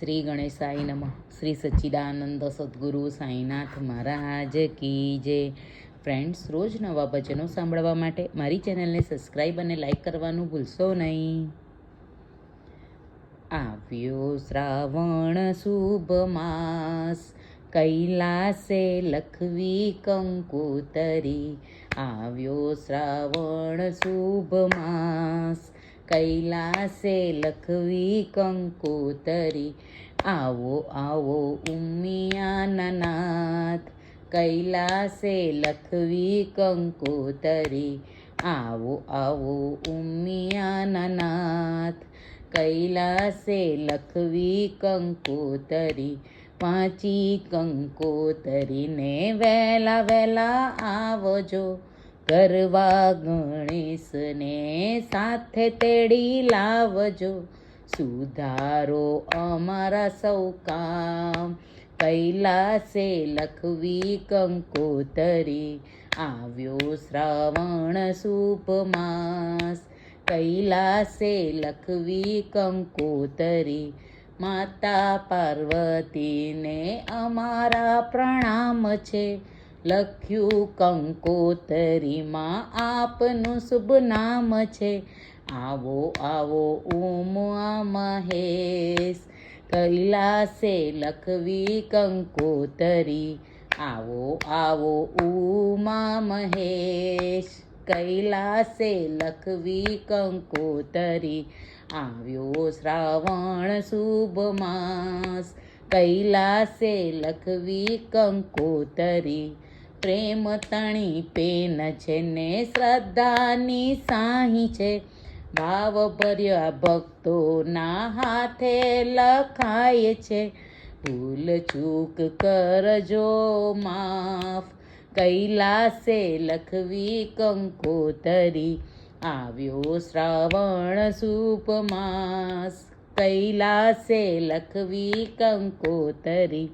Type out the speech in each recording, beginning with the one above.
શ્રી ગણેશાય નમઃ. શ્રી સચ્ચિદાનંદ સદગુરુ સાંઈનાથ મહારાજ કી જે ફ્રેન્ડ્સ, રોજ નવા ભજનો સાંભળવા માટે મારી ચેનલને સબસ્ક્રાઈબ અને લાઈક કરવાનું ભૂલશો નહીં. આવ્યો શ્રાવણ શુભ માસ, કૈલાસે લખવી કંકુતરી. આવ્યો શ્રાવણ શુભ માસ કૈલાસે લખવી કંકોતરી. આવો આવો ઉમિયાના કૈલાસે લખવી કંકોતરી. આવો આવો ઉમિયાના કૈલાસે લખવી કંકોતરી. વાંચી કંકોતરીને વહેલા વહેલા આવજો. ગરવા ગણેશને સાથે તેડી લાવજો. સુધારો અમારા સૌ કામ. કૈલાસે લખવી કંકોતરી. આવ્યો શ્રાવણ શુભ માસ કૈલાસે લખવી કંકોતરી. માતા પાર્વતીને અમારા પ્રણામ છે. લખ્યું કંકોતરીમાં આપનું શુભ નામ છે. આવો આવો ઓમ મહેશ. કૈલાસે લખવી કંકોતરી. આવો આવો, ઉમા મહેશ. કૈલાસે લખવી કંકોતરી. આવ્યો શ્રાવણ શુભ માસ. કૈલાસે લખવી કંકોતરી. પ્રેમ તણી પેન છે ને શ્રદ્ધાની સાહી છે. ભાવ ભર્યા ભક્તોના હાથે લખાય છે, ભૂલ ચૂક કરજો, માફ. કૈલાસે લખવી કંકોતરી, આવ્યો શ્રાવણ સૂપ માસ કૈલાસે લખવી કંકોતરી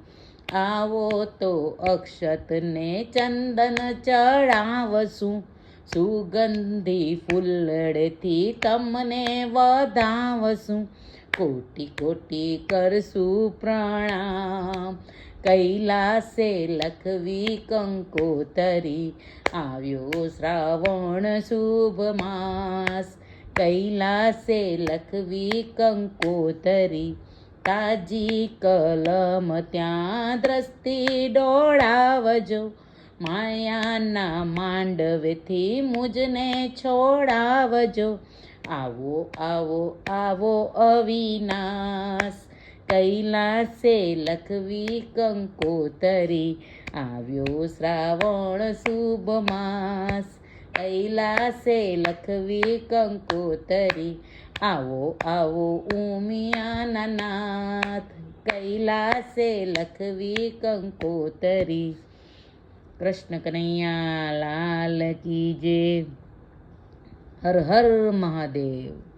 આવો તો અક્ષતને ચંદન ચડાવશું. સુગંધી ફૂલડથી તમને વધાવશું. કોટી કોટી કરશું પ્રણામ. કૈલાસે લખવી કંકોતરી. આવ્યો શ્રાવણ શુભ માસ. કૈલાસે લખવી કંકોતરી. તાજી કલમ ત્યાં દ્રષ્ટિ ડોળાવજો. માયાના માંડવેથી મુજને છોડાવજો. આવો આવો આવો અવિનાશ. કૈલાસે લખવી કંકોતરી. આવ્યો શ્રાવણ શુભ માસ. કૈલાસે લખવી કંકોતરી. આવો આવો ઉમિયાના નાથ કૈલાસે લખવી કંકોતરી. કૃષ્ણ કનૈયા, લાલ કી જે હર હર મહાદેવ.